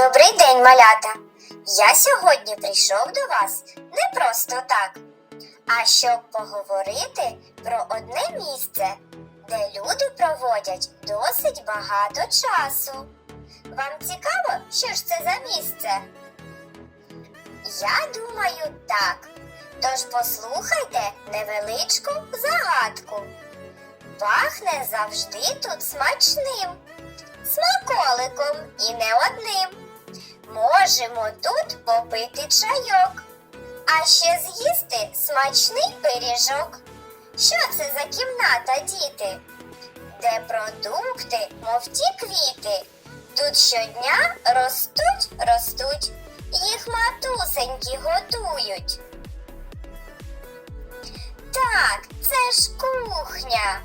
Добрий день, малята! Я сьогодні прийшов до вас не просто так, а щоб поговорити про одне місце, де люди проводять досить багато часу. Вам цікаво, що ж це за місце? Я думаю, так. Тож послухайте невеличку загадку. Пахне завжди тут смачним, смаколиком і не одним. Можемо тут попити чайок, а ще з'їсти смачний пиріжок. Що це за кімната, діти? Де продукти, мов ті квіти, тут щодня ростуть, ростуть, їх матусеньки готують. Так, це ж кухня.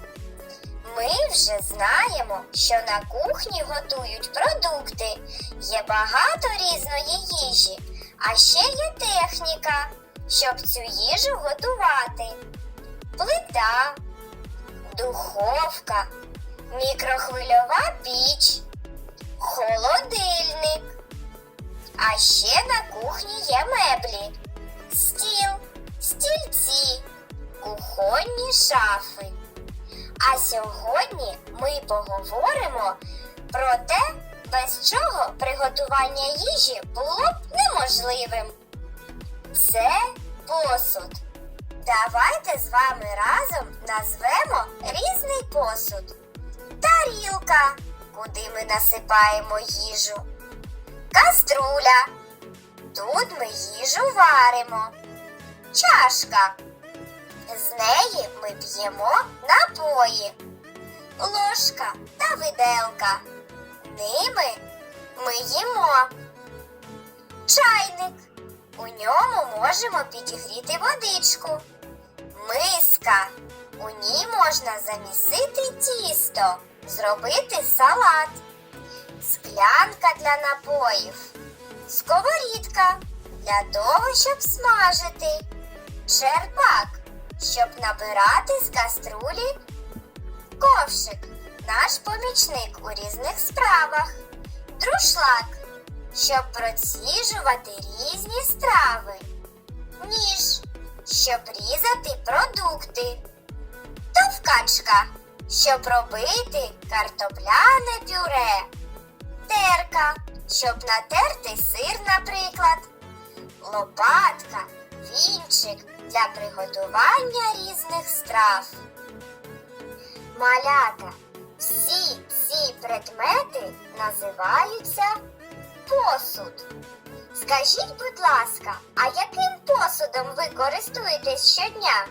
Ми вже знаємо, що на кухні готують продукти. Є багато різної їжі, а ще є техніка, щоб цю їжу готувати. Плита, духовка, мікрохвильова піч, холодильник. А ще на кухні є меблі, стіл, стільці, кухонні шафи. А сьогодні ми поговоримо про те, без чого приготування їжі було б неможливим. Це посуд. Давайте з вами разом назвемо різний посуд. Тарілка, куди ми насипаємо їжу. Каструля. Тут ми їжу варимо. Чашка. З неї ми п'ємо напої, ложка та виделка. Ними ми їмо. Чайник. У ньому можемо підігріти водичку. Миска. У ній можна замісити тісто, зробити салат. Склянка для напоїв. Сковорідка для того, щоб смажити. Черпак щоб набирати з каструлі ковшик, наш помічник у різних справах, друшлак, щоб проціжувати різні страви, ніж, щоб різати продукти, товкачка, щоб робити картопляне пюре, терка, щоб натерти сир, наприклад, лопатка, вінчик для приготування різних страв. Малята. Всі ці предмети називаються посуд. Скажіть, будь ласка, а яким посудом ви користуєтесь щодня?